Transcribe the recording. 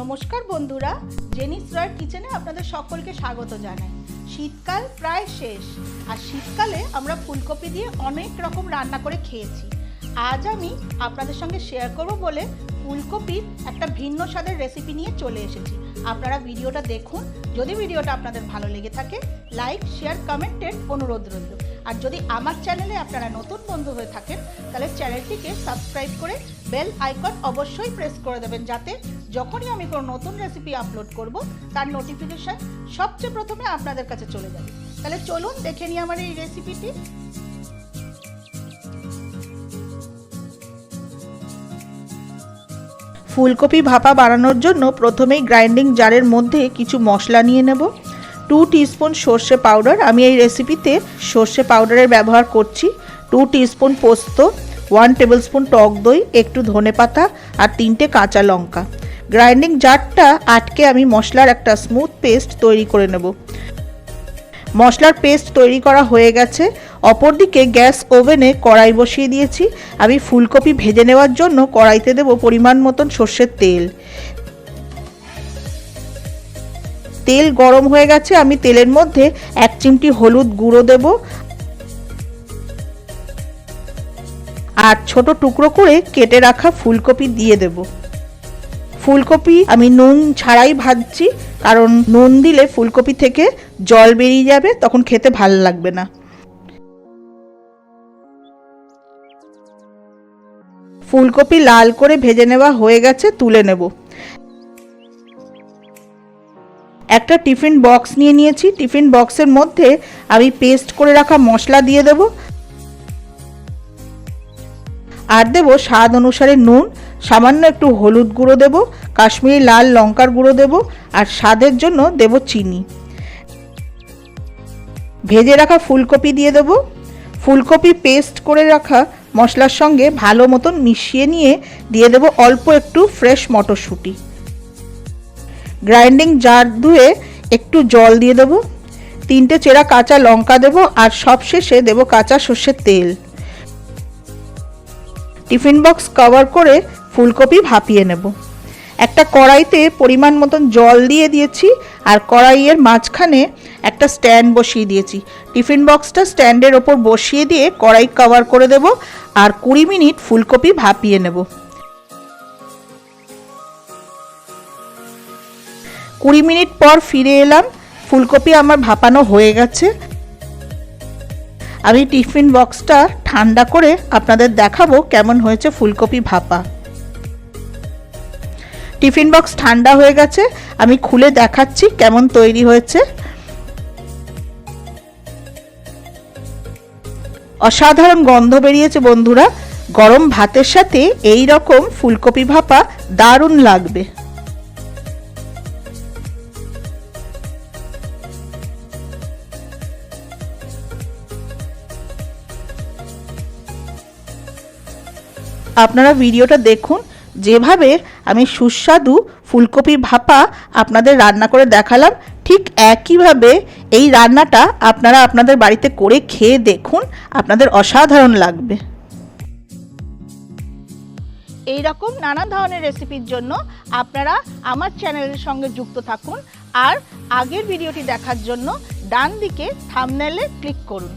নমস্কার বন্ধুরা জেনিস রয় কিচেনে আপনাদের সকলকে স্বাগত জানাই। শীতকাল প্রায় শেষ, আর শীতকালে আমরা ফুলকপি দিয়ে অনেক রকম রান্না করে খেয়েছি। আজ আমি আপনাদের সঙ্গে শেয়ার করব বলে ফুলকপির একটা ভিন্ন স্বাদের রেসিপি নিয়ে চলে এসেছি। আপনারা ভিডিওটা দেখুন, যদি ভিডিওটা আপনাদের ভালো লেগে থাকে লাইক শেয়ার কমেন্টের অনুরোধ রইল। আর যদি আমার চ্যানেলে আপনারা নতুন বন্ধু হয়ে থাকেন, তাহলে চ্যানেলটিকে সাবস্ক্রাইব করে বেল আইকন অবশ্যই প্রেস করে দেবেন, যাতে যখনই আমি কোনো নতুন রেসিপি আপলোড করব, তার নোটিফিকেশান সবচেয়ে প্রথমে আপনাদের কাছে চলে যাবে। তাহলে চলুন দেখে নিই আমার এই রেসিপিটি ফুলকপি ভাপা বানানোর জন্য প্রথমেই গ্রাইন্ডিং জারের মধ্যে কিছু মশলা নিয়ে নেব। টু টিস্পুন সর্ষে পাউডার আমি এই রেসিপিতে সর্ষে পাউডারের ব্যবহার করছি। টু টিস্পুন পোস্ত ওয়ান টেবিল স্পুন টক দই, একটু ধনে পাতা আর তিনটে কাঁচা লঙ্কা। গ্রাইন্ডিং জারটা আটকে আমি মশলার একটা স্মুথ পেস্ট তৈরি করে নেব। মশলার পেস্ট তৈরি করা হয়ে গেছে। অপরদিকে গ্যাস ওভেনে কড়াই বসিয়ে দিয়েছি। আমি ফুলকপি ভেজে নেওয়ার জন্য কড়াইতে দেব পরিমাণ মতন সর্ষের তেল। তেল গরম হয়ে গেছে। আমি তেলের মধ্যে এক চিমটি হলুদ গুঁড়ো দেব। আর ছোট টুকরো করে কেটে রাখা ফুলকপি দিয়ে দেব। ফুলকপি আমি নুন ছাড়াই ভাজছি, কারণ নুন দিলে ফুলকপি থেকে জল বেরিয়ে যাবে, তখন খেতে ভালো লাগবে না। ফুলকপি লাল করে ভেজে নেওয়া হয়ে গেছে, তুলে নেব। একটা টিফিন বক্স নিয়ে নিয়েছি, টিফিন বক্সের মধ্যে আমি পেস্ট করে রাখা মশলা দিয়ে দেব। আর দেব স্বাদ অনুসারে নুন সামান্য একটু হলুদ গুঁড়ো দেব, কাশ্মীরি লাল লঙ্কার গুঁড়ো দেব আর স্বাদের জন্য দেব চিনি। ভেজে রাখা ফুলকপি দিয়ে দেব। ফুলকপি পেস্ট করে রাখা মশলার সঙ্গে ভালো মতন মিশিয়ে নিয়ে দিয়ে দেব অল্প একটু ফ্রেশ মটরশুঁটি। গ্রাইন্ডিং জার ধুয়ে একটু জল দিয়ে দেব। তিনটে চেরা কাঁচা লঙ্কা দেব আর সবশেষে দেব কাঁচা সর্ষের তেল। টিফিন বক্স কভার করে ফুলকপি ভাপিয়ে নেব। একটা কড়াইতে পরিমাণ মতন জল দিয়ে দিয়েছি আর কড়াইয়ের মাঝখানে একটা স্ট্যান্ড বসিয়ে দিয়েছি। টিফিন বক্সটা স্ট্যান্ডের ওপর বসিয়ে দিয়ে কড়াই কভার করে দেব আর কুড়ি মিনিট ফুলকপি ভাপিয়ে নেব। কুড়ি মিনিট পর ফিরে এলাম। ফুলকপি আমার ভাপানো হয়ে গেছে। আমি টিফিন বক্সটা ঠান্ডা করে আপনাদের দেখাবো কেমন হয়েছে ফুলকপি ভাপা। টিফিন বক্স ঠান্ডা হয়ে গেছে, আমি খুলে দেখাচ্ছি কেমন তৈরি হয়েছে। অসাধারণ গন্ধ বেরিয়েছে বন্ধুরা, গরম ভাতের সাথে এই রকম ফুলকপি ভাপা দারুণ লাগবে। আপনারা ভিডিওটা দেখুন, যেভাবে আমি সুস্বাদু ফুলকপি ভাপা আপনাদের রান্না করে দেখালাম। ঠিক একইভাবে এই রান্নাটা আপনারা আপনাদের বাড়িতে করে খেয়ে দেখুন, আপনাদের অসাধারণ লাগবে। এই রকম নানা ধরনের রেসিপির জন্য আপনারা আমার চ্যানেলের সঙ্গে যুক্ত থাকুন আর আগের ভিডিওটি দেখার জন্য ডান দিকে থামনেলে ক্লিক করুন।